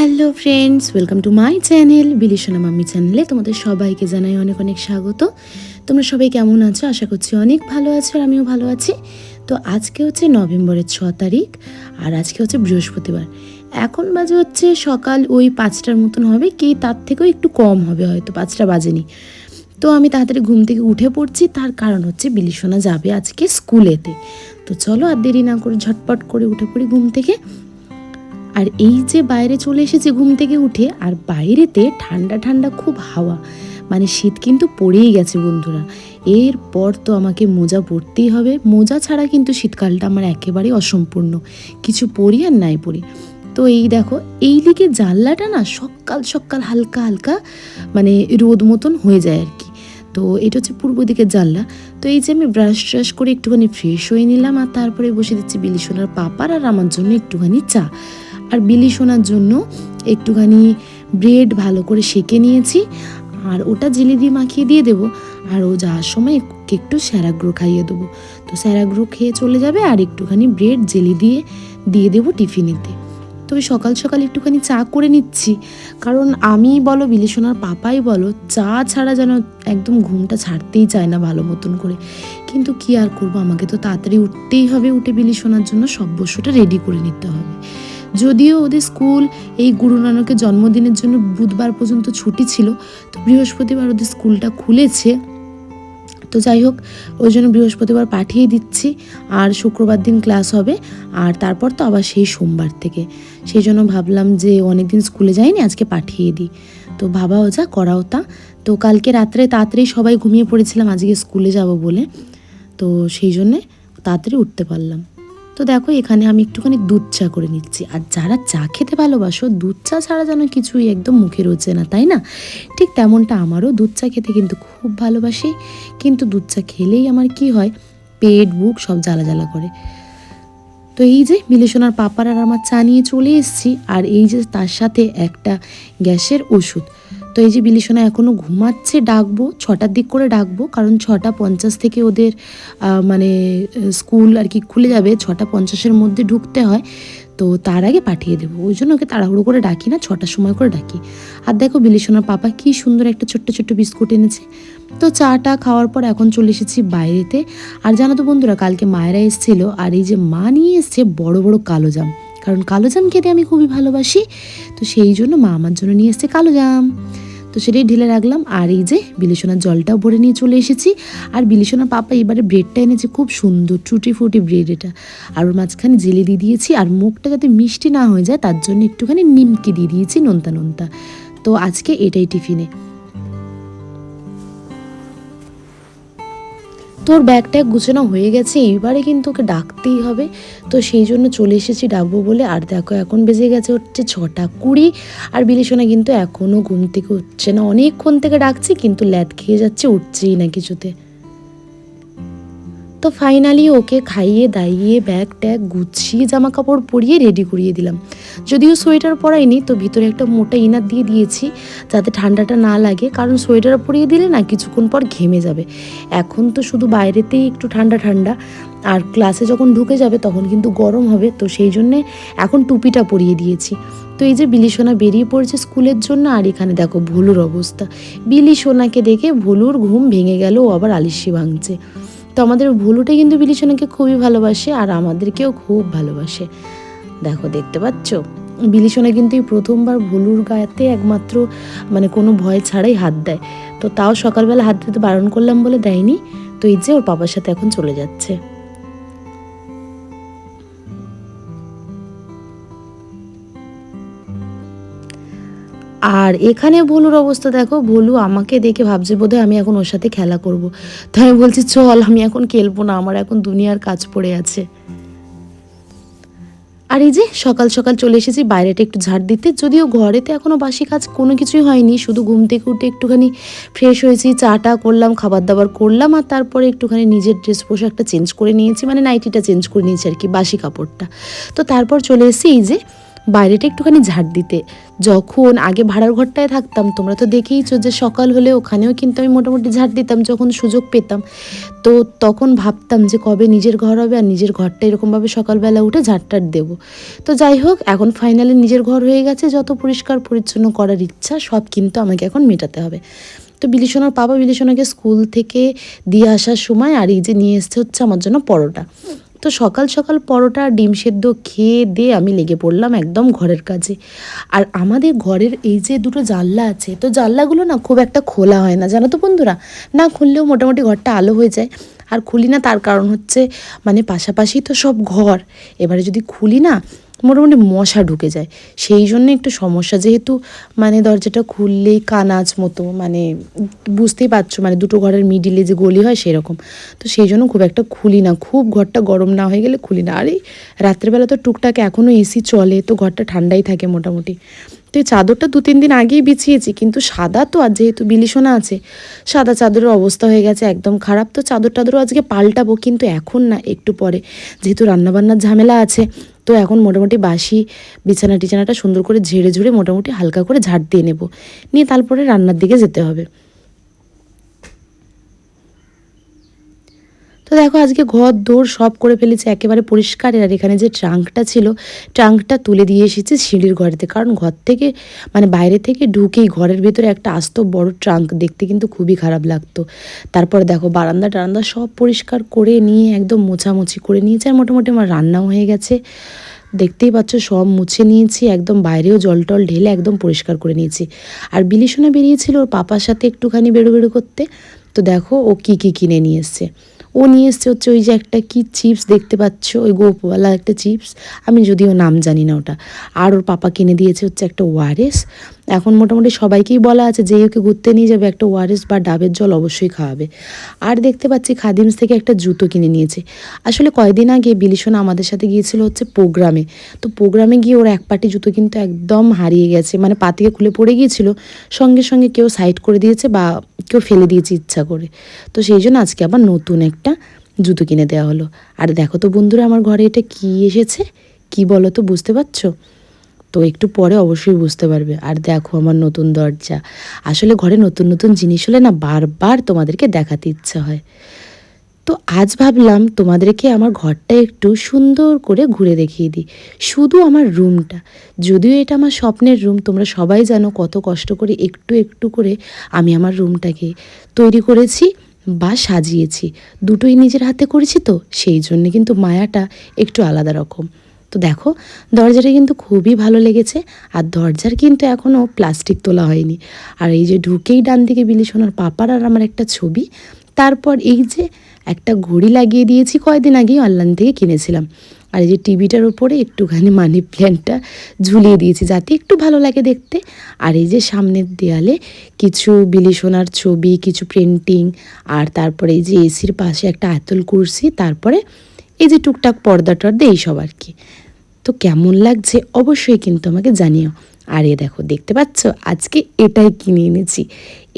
Hello friends welcome to my channel বিলিশনা mummy চ্যানেলে তোমাদের সবাইকে জানাই অনেক অনেক স্বাগত। তোমরা সবাই কেমন আছো? আশা করছি অনেক ভালো আছো আর আমিও ভালো আছি। তো আজকে হচ্ছে নভেম্বরের ছ তারিখ আর আজকে হচ্ছে বৃহস্পতিবার। এখন বাজে হচ্ছে সকাল ওই পাঁচটার মতন হবে। কি তার থেকেও একটু কম হবে হয়তো, পাঁচটা বাজেনি। তো আমি তাড়াতাড়ি ঘুম থেকে উঠে পড়ছি। তার কারণ হচ্ছে বিলিশোনা যাবে আজকে স্কুলেতে। তো চলো আর দেরি না করে ঝটপট করে উঠে পড়ি ঘুম থেকে। আর এই যে বাইরে চলে এসেছি ঘুম থেকে উঠে, আর বাইরেতে ঠান্ডা ঠান্ডা খুব হাওয়া। মানে শীত কিন্তু পড়েই গেছে বন্ধুরা। এরপর তো আমাকে মোজা পরতেই হবে। মোজা ছাড়া কিন্তু শীতকালটা আমার একেবারেই অসম্পূর্ণ। কিছু পরি আর নাই পরি। তো এই দেখো, এই দিকে জানলাটা না সকাল সকাল হালকা হালকা মানে রোদ মতন হয়ে যায় আর কি। তো এটা হচ্ছে পূর্ব দিকের জানলা। তো এই যে আমি ব্রাশ ট্রাশ করে একটুখানি ফ্রেশ হয়ে নিলাম, আর তারপরে বসে দিচ্ছি বিলি সোনার পাপার আর আমার জন্য একটুখানি চা। আর বিলি শোনার জন্য একটুখানি ব্রেড ভালো করে সেকে নিয়েছি, আর ওটা জিলি দিয়ে মাখিয়ে দিয়ে দেবো, আর ও যাওয়ার সময় একটু স্যারাগ্রো খাইয়ে দেবো। তো স্যারাগ্রো খেয়ে চলে যাবে, আর একটুখানি ব্রেড জেলি দিয়ে দিয়ে দেবো টিফিনেতে। তো ওই সকাল সকাল একটুখানি চা করে নিচ্ছি, কারণ আমি বলো বিলিসোনার পাপাই বলো, চা ছাড়া যেন একদম ঘুমটা ছাড়তেই চায় না ভালো মতন করে। কিন্তু কি আর করব, আমাকে তো তাড়াতাড়ি উঠতেই হবে, উঠে বিলিসোনার জন্য সব বস্তুটা রেডি করে নিতে হবে। যদিও ওদের স্কুল এই গুরু নানকের জন্মদিনের জন্য বুধবার পর্যন্ত ছুটি ছিল, তো বৃহস্পতিবার ওদের স্কুলটা খুলেছে। তো যাই হোক, ওই জন্য বৃহস্পতিবার পাঠিয়ে দিচ্ছি, আর শুক্রবার দিন ক্লাস হবে, আর তারপর তো আবার সেই সোমবার থেকে। সেই জন্য ভাবলাম যে অনেকদিন স্কুলে যাইনি, আজকে পাঠিয়ে দিই। তো ভাবাও যা, করাও তা। তো কালকে রাত্রে তাড়াতাড়ি সবাই ঘুমিয়ে পড়েছিলাম, আজকে স্কুলে যাব বলে। তো সেই জন্যে তাড়াতাড়ি উঠতে পারলাম। তো দেখো, এখানে আমি একটুখানি দুধ চা করে নিচ্ছি। আর যারা চা খেতে ভালোবাসো, দুধ চা ছাড়া যেন কিছুই একদম মুখে রোচে না, তাই না? ঠিক তেমনটা আমারও দুধ চা খেতে কিন্তু খুব ভালোবাসি। কিন্তু দুধ চা খেলেই আমার কি হয়, পেট, বুক সব জ্বালা জ্বালা করে। তো এই যে বিলেশনার পাপার আর আমার চা নিয়ে চলে এসেছি। আর এই যে তার সাথে একটা গ্যাসের ওষুধ। তো এই যে বিলিসোনা এখনও ঘুমাচ্ছে, ডাকবো, ছটার দিক করে ডাকবো, কারণ ছটা পঞ্চাশ থেকে ওদের মানে স্কুল আর কি খুলে যাবে, ছটা পঞ্চাশের মধ্যে ঢুকতে হয়। তো তার আগে পাঠিয়ে দেবো। ওই জন্য ওকে তাড়াহুড়ো করে ডাকি না, ছটার সময় করে ডাকি। আর দেখো বিলিসোনার পাপা কি সুন্দর একটা ছোট্ট ছোট্ট বিস্কুট এনেছে। তো চাটা খাওয়ার পর এখন চলে এসেছি বাইরেতে। আর জানো তো বন্ধুরা, কালকে মায়েরা এসেছিল, আর এই যে মা নিয়ে এসছে বড় বড় কালো জাম কারণ কালো জাম খেতে আমি খুবই ভালোবাসি, তো সেই জন্য মা আমার জন্য নিয়ে এসছে কালো জাম তো সেটাই ঢেলে রাখলাম। আর এই যে বিলিসোনার জলটাও ভরে নিয়ে চলে এসেছি। আর বিলিসোনার পাপা এবারে ব্রেডটা এনেছে, খুব সুন্দর টুটি ফুটি ব্রেড এটা। আর ওর মাঝখানে জেলি দিয়ে দিয়েছি, আর মুখটা যাতে মিষ্টি না হয়ে যায়, তার জন্য একটুখানি নিমকি দিয়ে দিয়েছি, নোনতা নোনতা। তো আজকে এটাই টিফিনে। তোর ব্যাগ ট্যাগ গুছানো হয়ে গেছে এইবারে কিন্তু ওকে ডাকতেই হবে। তো সেই জন্য চলে এসেছি ডাকবো বলে। আর দেখো, এখন বেজে গেছে হচ্ছে ছটা কুড়ি। আর বিলিসোনা কিন্তু এখনও ঘুম থেকে উঠছে না। অনেকক্ষণ থেকে ডাকছি, কিন্তু ল্যাদ খেয়ে যাচ্ছে, উঠছেই না কিছুতে। তো ফাইনালি ওকে খাইয়ে, দাইয়ে ব্যাগ ট্যাগ গুছিয়ে জামা কাপড় পরিয়ে রেডি করিয়ে দিলাম। যদিও সোয়েটার পরাইনি, তো ভিতরে একটা মোটা ইনার দিয়ে দিয়েছি যাতে ঠান্ডাটা না লাগে, কারণ সোয়েটার পরিয়ে দিলে না কিছুক্ষণ পর ঘেমে যাবে। এখন তো শুধু বাইরেতেই একটু ঠান্ডা ঠান্ডা। আর ক্লাসে যখন ঢুকে যাবে তখন কিন্তু গরম হবে, তো সেই জন্যে এখন টুপিটা পরিয়ে দিয়েছি। তো এই যে বিলি সোনা বেরিয়ে পড়েছে স্কুলের জন্য, আর এখানে দেখো ভুলুর অবস্থা। বিলি সোনাকে দেখে ভুলুর ঘুম ভেঙে গেল, ও আবার আলিশি ভাঙছে। তো আমাদের ভুলুটা কিন্তু বিলি সোনাকে খুবই ভালোবাসে আর আমাদেরকেও খুব ভালোবাসে। দেখো, দেখতে পাচ্ছ? বিলিসোনা কিন্তু এই প্রথমবার ভুলুর গায়েতে একমাত্র মানে কোনো ভয় ছাড়াই হাত দেয়। তো তাও সকালবেলা হাত দিতে বারণ করলাম বলে দেয়নি। তো এই যে ওর বাবার সাথে এখন চলে যাচ্ছে। আর এখানে ভুলুর অবস্থা দেখো, ভুলু আমাকে দেখে ভাবছে বোধহয় আমি এখন ওর সাথে খেলা করব। তো আমি বলছি, চল, আমি এখন খেলব না, আমার এখন দুনিয়ার কাজ পড়ে আছে। আর এই যে সকাল সকাল চলে এসেছি, বাইরেটা একটু ঝাড় দিতে। যদিও ঘরেতে এখনও বাসি কাজ কোনো কিছুই হয়নি, শুধু ঘুম থেকে উঠে একটুখানি ফ্রেশ হয়েছি, চাটা করলাম খাবার দাবার করলাম, আর তারপরে একটুখানি নিজের ড্রেস পোশাকটা চেঞ্জ করে নিয়েছি মানে নাইটিটা চেঞ্জ করে নিয়েছি আর কি, বাসি কাপড়টা। তো তারপর চলে এসেছি এই যে বাইরেটা একটুখানি ঝাড় দিতে। যখন আগে ভাড়ার ঘরটায় থাকতাম, তোমরা তো দেখেইছো যে সকাল হলে ওখানেও কিন্তু আমি মোটামুটি ঝাড় দিতাম, যখন সুযোগ পেতাম। তো তখন ভাবতাম যে কবে নিজের ঘর হবে আর নিজের ঘরটা এরকমভাবে সকালবেলা উঠে ঝাড়টার দেবো। তো যাই হোক, এখন ফাইনালি নিজের ঘর হয়ে গেছে, যত পরিষ্কার পরিচ্ছন্ন করার ইচ্ছা, সব কিন্তু আমাকে এখন মেটাতে হবে। তো বিলিসোনার বাবা বিলিসোনাকে স্কুল থেকে দিয়ে আসার সময় আর এই যে নিয়ে এসছে হচ্ছে আমার জন্য পরোটা। তো সকাল সকাল পরোটা, ডিম সেদ্ধ খেয়ে দিয়ে আমি লেগে পড়লাম একদম ঘরের কাজে। আর আমাদের ঘরের এই যে দুটো জানলা আছে, তো জানলাগুলো না খুব একটা খোলা হয় না, জানো তো বন্ধুরা? না খুললেও মোটামুটি ঘরটা আলো হয়ে যায়। আর খুলি না তার কারণ হচ্ছে মানে পাশাপাশি তো সব ঘর। এবারে যদি খুলি না মোটামুটি মশা ঢুকে যায়। সেই জন্য একটু সমস্যা। যেহেতু মানে দরজাটা খুললেই কানাচ মতো মানে বুঝতেই পারছ মানে দুটো ঘরের মিডিলে যে গলি হয় সেরকম। তো সেই জন্য খুব একটা খুলি না। খুব ঘরটা গরম না হয়ে গেলে খুলি না। আর এই রাত্রেবেলা তো টুকটাক এখনও এসি চলে, তো ঘরটা ঠান্ডাই থাকে মোটামুটি। তো এই চাদরটা দু, তিন দিন আগেই বিছিয়েছি, কিন্তু সাদা তো আর যেহেতু বিলিসোনা আছে, সাদা চাদরের অবস্থা হয়ে গেছে, একদম খারাপ। তো চাদর টাদরও আজকে পাল্টাবো, কিন্তু এখন না, একটু পরে। যেহেতু রান্নাবান্নার ঝামেলা আছে, তো এখন মোটামুটি বাসি বিছানা টিছানাটা সুন্দর করে ঝেড়ে ঝুড়ে মোটামুটি হালকা করে ঝাড় দিয়ে নেব। নিয়ে তারপরে রান্নার দিকে যেতে হবে। তো দেখো, আজকে ঘর দৌড় সব করে ফেলেছে, একেবারে পরিষ্কার। আর এখানে যে ট্রাঙ্কটা ছিল, ট্রাঙ্কটা তুলে দিয়ে এসেছে সিঁড়ির ঘরেতে। কারণ ঘর থেকে মানে বাইরে থেকে ঢুকেই ঘরের ভিতরে একটা আস্ত বড় ট্রাঙ্ক দেখতে কিন্তু খুবই খারাপ লাগতো। তারপর দেখো, বারান্দা টারান্দা সব পরিষ্কার করে নিয়ে, একদম মোছামুছি করে নিয়েছে আর মোটামুটি আমার রান্নাও হয়ে গেছে। দেখতেই পাচ্ছ, সব মুছে নিয়েছি, একদম বাইরেও জল টল ঢেলে একদম পরিষ্কার করে নিয়েছি। আর বিলিশোনা বেরিয়েছিল ওর পাপার সাথে একটুখানি বেরো বেরো করতে। তো দেখো, ও কি কি কিনে নিয়ে এসছে। ও নিয়ে এসছে হচ্ছে ওই যে একটা কি চিপস দেখতে পাচ্ছ? ওই গোপওয়ালা একটা চিপস। আমি যদিও নাম জানি না ওটা। আর ওর পাপা কিনে দিয়েছে হচ্ছে একটা ওয়ারেস। এখন মোটামুটি সবাইকেই বলা আছে যে ওকে ঘুরতে নিয়ে যাবে একটা ওয়ারেস বা ডাবের জল অবশ্যই খাওয়াবে। আর দেখতে পাচ্ছি খাদিমস থেকে একটা জুতো কিনে নিয়েছে। আসলে কয়দিন আগে বিলিশোনা আমাদের সাথে গিয়েছিল হচ্ছে প্রোগ্রামে। তো প্রোগ্রামে গিয়ে ওর এক পাটি জুতো কিন্তু একদম হারিয়ে গেছে। মানে পা থেকে খুলে পড়ে গিয়েছিল, সঙ্গে সঙ্গে কেউ সাইড করে দিয়েছে বা কেউ ফেলে দিয়েছে ইচ্ছা করে। তো সেই জন্য আজকে আবার নতুন একটা জুতো কিনে দেওয়া হলো। আর দেখো তো বন্ধুরা, আমার ঘরে এটা কি এসেছে? কি বলো তো, বুঝতে পারছ? তো একটু পরে অবশ্যই বুঝতে পারবে। আর দেখো আমার নতুন দরজা। আসলে ঘরে নতুন নতুন জিনিস হলে না বারবার তোমাদেরকে দেখাতে ইচ্ছা হয়। তো আজ ভাবলাম তোমাদেরকে আমার ঘরটা একটু সুন্দর করে ঘুরে দেখিয়ে দিই। শুধু আমার রুমটা। যদিও এটা আমার স্বপ্নের রুম, তোমরা সবাই জানো কত কষ্ট করে একটু একটু করে আমি আমার রুমটাকে তৈরি করেছি বা সাজিয়েছি। দুটোই নিজের হাতে করেছি তো, সেই জন্য কিন্তু মায়াটা একটু আলাদা রকম। তো দেখো, দরজাটা কিন্তু খুবই ভালো লেগেছে আর দরজার কিন্তু এখনও প্লাস্টিক তোলা হয়নি। আর এই যে ঢুকেই ডান দিকে বিলি সোনার পাপার আর আমার একটা ছবি, তারপর এই যে একটা ঘড়ি লাগিয়ে দিয়েছি কয়দিন আগেই অনলাইন থেকে কিনেছিলাম। আর এই যে টিভিটার উপরে একটুখানি মানি প্ল্যান্টটা ঝুলিয়ে দিয়েছি যাতে একটু ভালো লাগে দেখতে। আর এই যে সামনের দেয়ালে কিছু বিলিশোনার ছবি, কিছু প্রিন্টিং আর তারপরে এই যে এসির পাশে একটা আতল কুরসি, তারপরে এই যে টুকটাক পর্দা টর্দা এইসব আর কি। তো কেমন লাগছে অবশ্যই কিন্তু আমাকে জানিও। আর এ দেখো, দেখতে পাচ্ছ? আজকে এটাই কিনে এনেছি।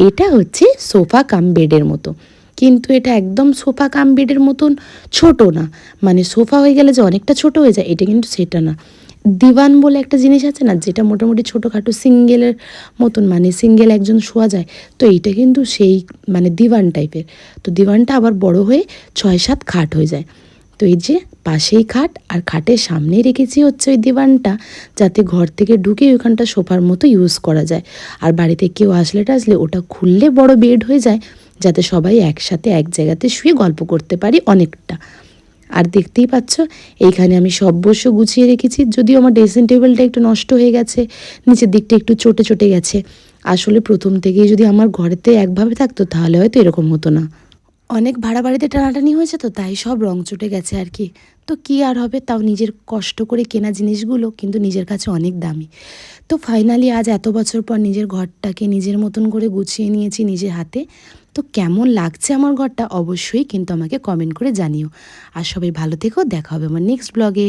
এটা হচ্ছে সোফা কাম বেডের মতো। কিন্তু এটা একদম সোফা কাম বেডের মতন ছোট না। মানে সোফা হয়ে গেলে যে অনেকটা ছোট হয়ে যায়, এটা কিন্তু সেটা না। দিওয়ান বলে একটা জিনিস আছে না, যেটা মোটামুটি ছোটোখাটো সিঙ্গেলের মতন মানে সিঙ্গেল একজন শোয়া যায়, তো এইটা কিন্তু সেই মানে দিওয়ান টাইপের তো দিওয়ানটা আবার বড় হয়ে ছয় সাত খাট হয়ে যায়। তো এই যে পাশেই খাট আর খাটের সামনেই রেখেছি হচ্ছে ওই দিওয়ানটা, যাতে ঘর থেকে ঢুকে ওইখানটা সোফার মতো ইউজ করা যায়। আর বাড়িতে কেউ আসলে টাসলে ওটা খুললে বড় বেড হয়ে যায়, যাতে সবাই একসাথে এক জায়গাতে শুয়ে গল্প করতে পারি অনেকটা। আর দেখতেই পাচ্ছ, এইখানে আমি সব বসে গুছিয়ে রেখেছি, যদিও আমার ড্রেসিং টেবিলটা একটু নষ্ট হয়ে গেছে, নিচের দিকটা একটু চটে চটে গেছে। আসলে প্রথম থেকেই যদি আমার ঘরেতে একভাবে থাকতো, তাহলে হয়তো এরকম হতো না। অনেক ভাড়া বাড়িতে টানাটানি হয়েছে তো, তাই সব রং চটে গেছে আর কি। তো কি আর হবে, তাও নিজের কষ্ট করে কেনা জিনিসগুলো কিন্তু নিজের কাছে অনেক দামি। তো ফাইনালি আজ এত বছর পর নিজের ঘরটাকে নিজের মতন করে গুছিয়ে নিয়েছি নিজের হাতে। তো কেমন লাগছে আমার ঘরটা, অবশ্যই কিন্তু আমাকে কমেন্ট করে জানিও। আর সবাই ভালো থেকো, দেখা হবে আমার নেক্সট ব্লগে